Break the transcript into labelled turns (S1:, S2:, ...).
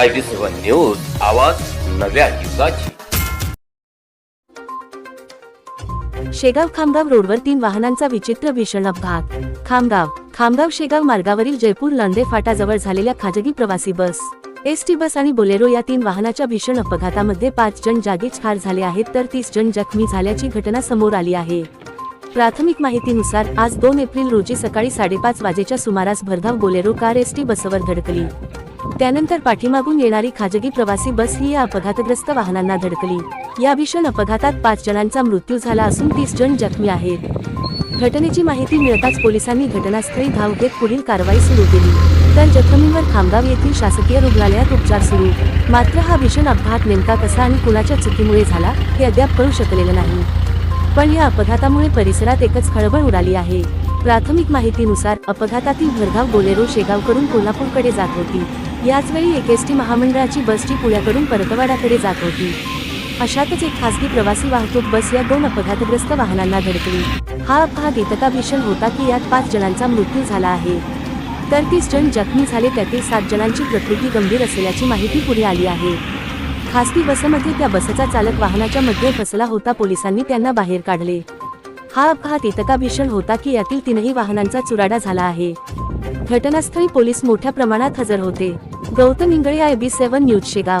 S1: I B seven news आवाज नव्या युगाची.
S2: शेगाव खामगाव रोडवर तीन वाहनांचा विचित्र भीषण अपघात. खामगाव खामगाव शेगाव मार्गावरील जयपूर लांदे फाटाजवळ झालेल्या खाजगी प्रवासी बस एस टी बस आणि बोलेरो या तीन वाहनाच्या भीषण अपघातामध्ये पाच जण जागीच ठार झाले आहेत तर तीस जण जखमी झाल्याची घटना समोर आली आहे. प्राथमिक माहितीनुसार आज दोन एप्रिल रोजी सकाळी साडेपाच वाजेच्या सुमारास भरधाव बोलेरो कार एस टी बसवर धडकली. त्यानंतर पाठीमागून येणारी खाजगी प्रवासी बस ही या अपघातग्रस्त वाहनांना धडकली. या भीषण अपघातात पाच जणांचा मृत्यू झाला असून तीस जण जखमी आहेत. घटनेची माहिती मिळताच पोलिसांनी घटनास्थळी धाव घेत पुढील कारवाई सुरू केली. तर जखमींवर खामगाव येथील शासकीय रुग्णालयात उपचार सुरू. मात्र हा भीषण अपघात नेमका कसा आणि कुणाच्या चुकीमुळे झाला हे अद्याप कळू शकलेलं नाही. पण या अपघातामुळे परिसरात एकच खळबळ उडाली आहे. प्राथमिक माहितीनुसार अपघातातील भरधाव बोलेरो शेगावकडून कोल्हापूरकडे जात होती. याचवेळी एक एस टी महामंडळाची बसची पुण्याकडून परतवाड्याकडे जात होती. अशातच एक खासगी प्रवासी वाहतूक बस या दोन अपघातग्रस्त वाहनांना धडकली. हा अपघात इतका भीषण होता की यात पाच जणांचा मृत्यू झाला आहे. तर तीस जण जखमी झाले त्यातील सात जणांची प्रकृती गंभीर असल्याची माहिती पुढे आली आहे. खासगी बसमध्ये त्या बसचा चालक वाहनाच्या मध्ये फसला होता पोलिसांनी त्यांना बाहेर काढले. हा अपघात इतका भीषण होता की यातील तीनही वाहनांचा चुराडा झाला आहे. घटनास्थळी पोलीस मोठ्या प्रमाणात हजर होते. Gautam Ingale I B seven news Shegaon.